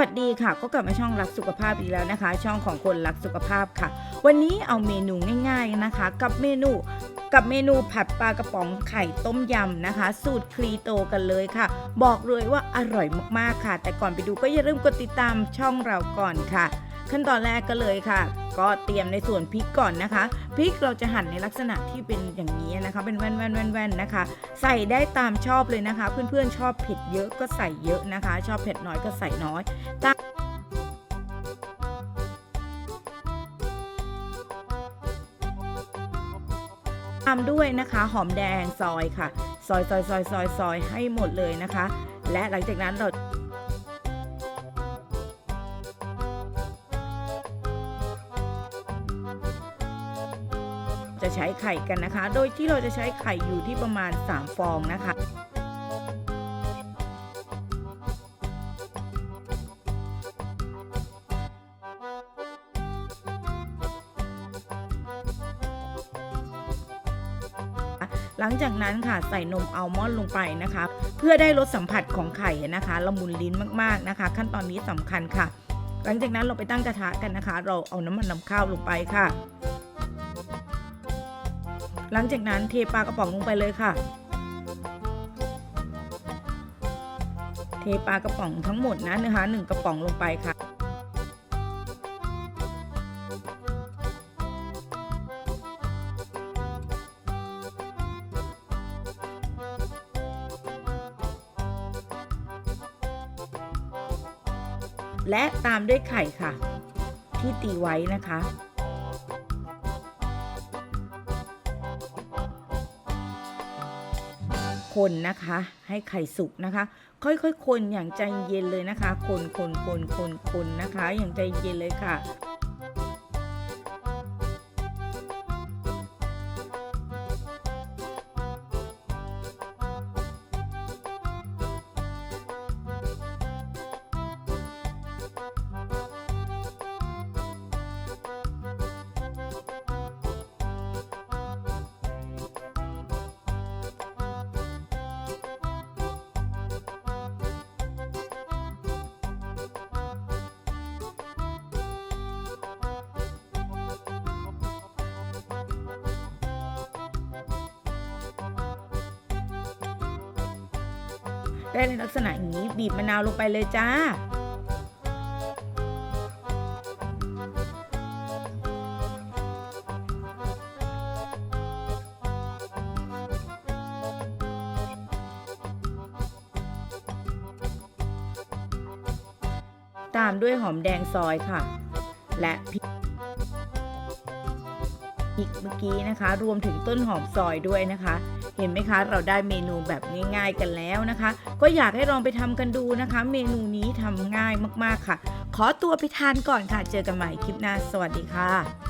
วัสดีค่ะก็กลับมาช่องรักสุขภาพอีกแล้วนะคะ ช่องของคนรักสุขภาพค่ะ วันนี้เอาเมนูง่าย ๆนะคะ กับเมนูกับเมนูผัดปลากระป๋องไข่ต้มยำนะคะ สูตรคลีโตกันเลยค่ะ บอกเลยว่าอร่อยมากๆค่ะ แต่ก่อนไปดูก็อย่าลืมกดติดตามช่องเราก่อนค่ะ ขั้นตอนแรกก็เลยค่ะ ก็เตรียมในส่วนพริกก่อนนะคะพริกเราจะหั่นในลักษณะที่เป็นอย่างนี้นะคะ เป็นแว่นแว่นแว่นแว่นนะคะ ใส่ได้ตามชอบเลยนะคะ เพื่อนๆชอบเผ็ดเยอะก็ใส่เยอะนะคะ ชอบเผ็ดน้อยก็ใส่น้อยตามตามด้วยนะคะหอมแดงซอยค่ะ ซอยซอยซอยซอยซอยให้หมดเลยนะคะ และหลังจากนั้นเรา จะใช้ไข่กันนะคะ โดยที่เราจะใช้ไข่อยู่ที่ประมาณ 3 ฟองนะคะหลังจากนั้นค่ะใส่นมอัลมอนด์ลงไปนะคะ เพื่อได้รสสัมผัสของไข่นะคะละมุนลิ้นมากๆนะคะ ขั้นตอนนี้สำคัญค่ะ หลังจากนั้นเราไปตั้งกระทะกันนะคะ เราเอาน้ำมันนำข้าวลงไปค่ะ หลังจากนั้นเทปลากระป๋องลงไปเลยค่ะ เทปลากระป๋องทั้งหมดนะนะคะหนึ่งกระป๋องลงไปค่ะและตามด้วยไข่ค่ะ ที่ตีไว้นะคะ คนนะคะ ให้ไข่สุกนะคะ ค่อยๆคนอย่างใจเย็นเลยนะคะ คนคนคนคนคนนะคะ อย่างใจเย็นเลยค่ะ ได้นลักษณะอย่างนี้บีบมะนาวลงไปเลยจ้า ตามด้วยหอมแดงซอยค่ะ และพริก ริกเมื่อกี้นะคะ รวมถึงต้นหอมซอยด้วยนะคะ เห็นไหมคะ เราได้เมนูแบบง่ายๆกันแล้วนะคะ ก็อยากให้ลองไปทำกันดูนะคะ เมนูนี้ทำง่ายมากๆค่ะ ขอตัวไปทานก่อนค่ะ เจอกันใหม่คลิปหน้า สวัสดีค่ะ